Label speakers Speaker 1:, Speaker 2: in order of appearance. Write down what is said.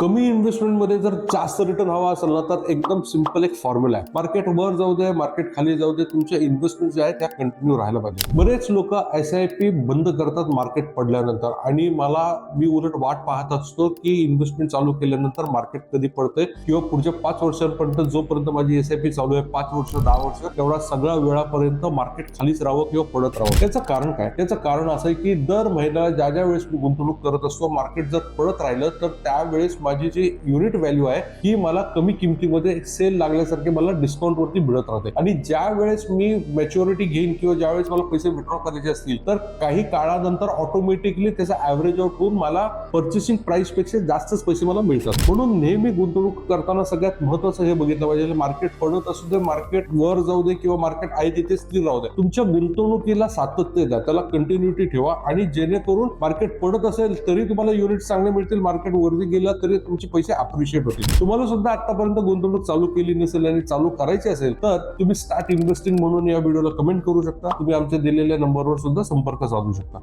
Speaker 1: कमी इन्व्हेस्टमेंटमध्ये जर जास्त रिटर्न हवा असेल ना तर एकदम सिंपल एक फॉर्म्युला आहे. मार्केट वर जाऊ दे मार्केट खाली जाऊ दे तुमच्या इन्व्हेस्टमेंट जे आहे त्या कंटिन्यू राहायला पाहिजे. बरेच लोक एस आय पी बंद करतात मार्केट पडल्यानंतर. आणि मला मी उलट वाट पाहत असतो की इन्व्हेस्टमेंट चालू केल्यानंतर मार्केट कधी पडतंय किंवा पुढच्या पाच वर्षांपर्यंत जोपर्यंत माझी एस आय पी चालू आहे पाच वर्ष दहा वर्ष तेवढा सगळ्या वेळापर्यंत मार्केट खालीच राहावं किंवा पडत राहावं. त्याचं कारण काय? त्याचं कारण असं आहे की दर महिन्याला ज्या ज्या वेळेस मी गुंतवणूक करत असतो मार्केट जर पडत राहिलं तर त्यावेळेस माझी जी युनिट व्हॅल्यू आहे ही मला कमी किमतीमध्ये सेल लागल्यासारखे मला डिस्काउंट वरती मिळत राहते. आणि ज्या वेळेस मी मॅच्युरिटी घेईन किंवा ज्या वेळेस मला पैसे विड्रॉ करायचे असतील तर काही काळानंतर ऑटोमॅटिकली त्याचा ऍव्हरेज आउट होऊन मला पर्चेसिंग प्राइसपेक्षा जास्तच पैसे मला मिळतात. म्हणून नेहमी गुंतवणूक करताना सगळ्यात महत्वाचं हे बघितलं पाहिजे मार्केट पडत असू दे मार्केट वर जाऊ दे किंवा मार्केट आहे तिथे स्थिर राहू दे. तुमच्या गुंतवणुकीला सातत्य द्या त्याला कंटिन्युटी ठेवा आणि जेणेकरून मार्केट पडत असेल तरी तुम्हाला युनिट चांगले मिळतील मार्केट वरती गेला तरी तुमचे पैसे अप्रिशिएट होतील. तुम्हाला सुद्धा आतापर्यंत गुंतवणूक चालू केली नसेल आणि चालू करायची असेल तर तुम्ही स्टार्ट इन्व्हेस्टिंग म्हणून या व्हिडिओला कमेंट करू शकता. तुम्ही आमच्या दिलेल्या नंबरवर सुद्धा संपर्क साधू शकता.